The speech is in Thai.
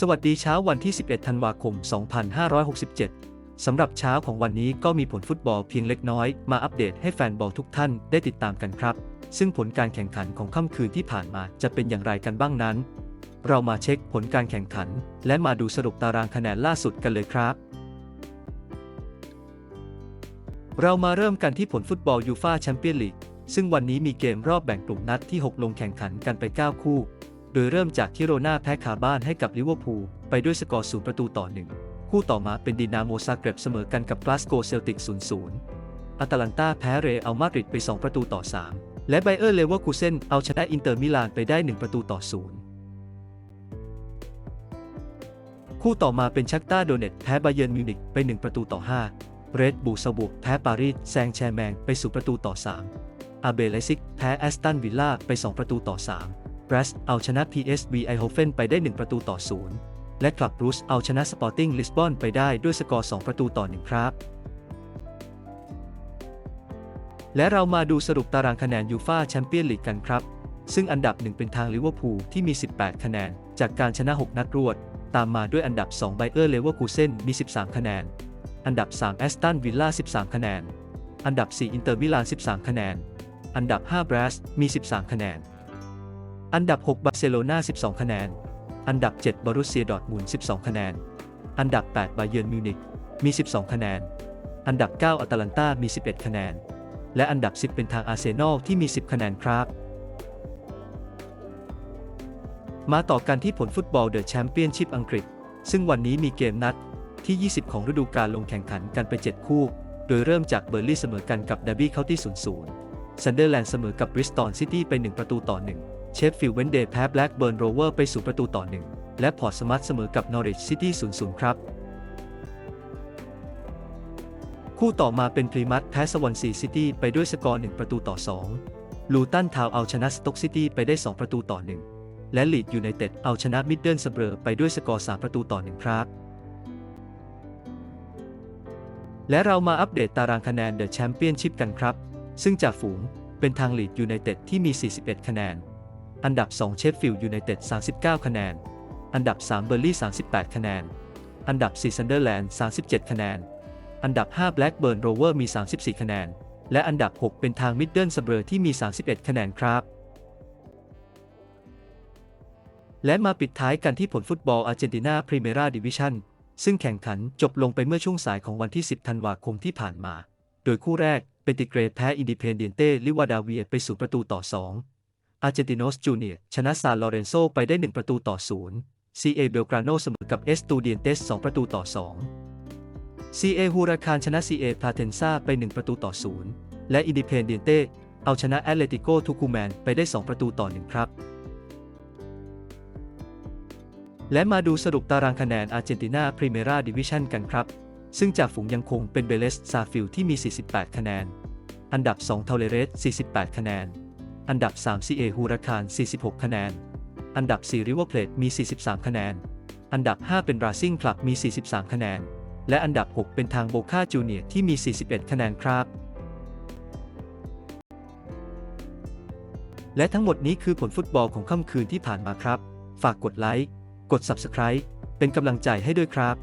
สวัสดีเช้าวันที่ 11 ธันวาคม 2567 สำหรับเช้าของวันนี้ก็มีผลฟุตบอลเพียงเล็กน้อย มาอัปเดตให้แฟนบอลทุกท่านได้ติดตามกันครับ ซึ่งผลการแข่งขันของค่ำคืนที่ผ่านมาจะเป็นอย่างไรกันบ้างนั้น เรามาเช็คผลการแข่งขัน และมาดูสรุปตารางคะแนนล่าสุดกันเลยครับ เรามาเริ่มกันที่ผลฟุตบอลยูฟาแชมเปี้ยนลีกซึ่งวันนี้มีเกมรอบแบ่งกลุ่มนัดที่ 6 ลงแข่งขันกันไป 9 คู่ ดยเริ่มจากที่โรนาแพ้คาบ้านให้กับลิเวอร์พูลไปด้วยสกอร์0ประตูต่อ1คู่ต่อมาเป็นดินาโมซาเกร็บเสมอกันกับกลาสโกเซลติก 0-0อาตาลันตาแพ้เรอัลมาดริดไป 2 ประตูต่อ 3 และไบเออร์เลเวอร์คูเซนเอาชนะอินเตอร์มิลานไปได้ 1 ประตูต่อ 0 คู่ต่อมาเป็นชักต้าโดเนตแพ้บาเยิร์นมิวนิกไป 1 ประตูต่อ 5 เรดบูซาบุกแพ้ปารีสแซงแชร์แมงไปสู่ประตูต่อ 3 อาเบเลซิกแพ้แอสตันวิลล่าไป 2 ประตูต่อ 3 บรัสเอาชนะ PSV ไอโฮเฟนไปได้ 1 ประตูต่อ 0 และคลับบรูซเอาชนะสปอร์ติ้งลิสบอนไปได้ด้วยสกอร์ 2 ประตูต่อ 1 ครับ และเรามาดูสรุปตารางคะแนนยูฟาแชมเปี้ยนลีกกันครับ ซึ่งอันดับ 1 เป็นทางลิเวอร์พูลที่มี 18 คะแนน จากการชนะ 6 นัดรวด ตามมาด้วยอันดับ 2 ไบเออร์เลเวอร์คูเซนมี 13 คะแนน อันดับ 3 แอสตันวิลล่า 13 คะแนน อันดับ 4 อินเตอร์มิลาน 13 คะแนน อันดับ 5 บรัสมี 13 คะแนน อันดับ 6 บาร์เซโลนา 12 คะแนน อันดับ 7บอรุสเซียดอร์ทมุน12 คะแนน อันดับ 8 บาเยิร์นมิวนิกมี 12 คะแนน อันดับ 9 อัตแลนตามี 11 คะแนน และอันดับ 10 เป็นทางอาร์เซนอลที่มี 10 คะแนนครับ มาต่อกันที่ผลฟุตบอลเดอะแชมเปี้ยนชิพอังกฤษ ซึ่งวันนี้มีเกมนัดที่ 20 ของฤดูกาลลงแข่งขันกันไป 7 คู่ โดยเริ่มจากเบอร์ลี่เสมอกันกับเดบี้เคาน์ตี้ 0-0ซันเดอร์แลนด์เสมอกับบริสตอลซิตี้ไป 1 ประตูต่อ 1 เชฟฟิลด์เวนเดย์แพ้แบล็กเบิร์นโรเวอร์ไป0ประตูต่อ1และพอร์ตสมัตเสมอกับนอริชซิตี้0-0 ครับ คู่ต่อมาเป็นพรีมัตแพ้สวอนซีซิตี้ไปด้วยสกอร์ 1 ประตูต่อ 2 ลูตันทาวเอาชนะสต็อกซิตี้ไปได้ 2 ประตูต่อ 1 และลีดยูไนเต็ดเอาชนะมิดเดิลสเบอร์ไปด้วยสกอร์ 3 ประตูต่อ 1 ครับ และเรามาอัปเดตตารางคะแนนเดอะแชมเปี้ยนชิพกันครับ ซึ่งจากฝูงเป็นทางลีดยูไนเต็ดที่มี 41 คะแนน อันดับ 2 เชฟฟิลด์ยูไนเต็ด 39 คะแนน อันดับ 3 เบอร์ลี่ 38 คะแนน อันดับ 4 ซันเดอร์แลนด์ 37 คะแนน อันดับ5 Blackburn Rover มี 34 คะแนน และอันดับ 6 เป็นทาง Middle s b u r ที่มี 31 คะแนนครับ และมาปิดท้ายกันที่ผลฟุตบอลอาร์เจนตินาพรีเมราดิวิชั่นซึ่งแข่งขันจบลงไปเมื่อช่วงสายของวันที่ 10 ธันวาคมที่ผ่านมา โดยคู่แรก เป็นติเกรแพ้อินดิเพนเดนเต้ ลิวาดาเวียไปสู่ประตูต่อ 2 อาร์เจนติโนสจูเนียชนะซานลอเรนโซไปได้ 1 ประตูต่อ0 CA เบลกราโนเสมอกับเอสตูเดียนเตส2ประตูต่อ 2 CA ฮูราคานชนะ CA พาเทนซาไป 1 ประตูต่อ0และอินดิเพนเดียนเต้เอาชนะแอตเลติโกทูคูแมนไปได้ 2 ประตูต่อ 1 ครับ และมาดูสรุปตารางคะแนนอาร์เจนตินาพรีเมราดิวิชันกันครับ ซึ่งจากฝูงยังคงเป็นเบเลสซาฟิลที่มี 48 คะแนน อันดับ 2 เทเลเรส 48 คะแนน อันดับ 3 CA ฮูราคาน 46 คะแนน อันดับ4ริเวอร์เพลทมี 43 คะแนน อันดับ 5 เป็นราซิงคลับมี 43 คะแนน และอันดับ 6 เป็นทางโบคาจูเนียที่มี 41 คะแนนครับ และทั้งหมดนี้คือผลฟุตบอลของค่ำคืนที่ผ่านมาครับ ฝากกดไลค์ กด Subscribe เป็นกำลังใจให้ด้วยครับ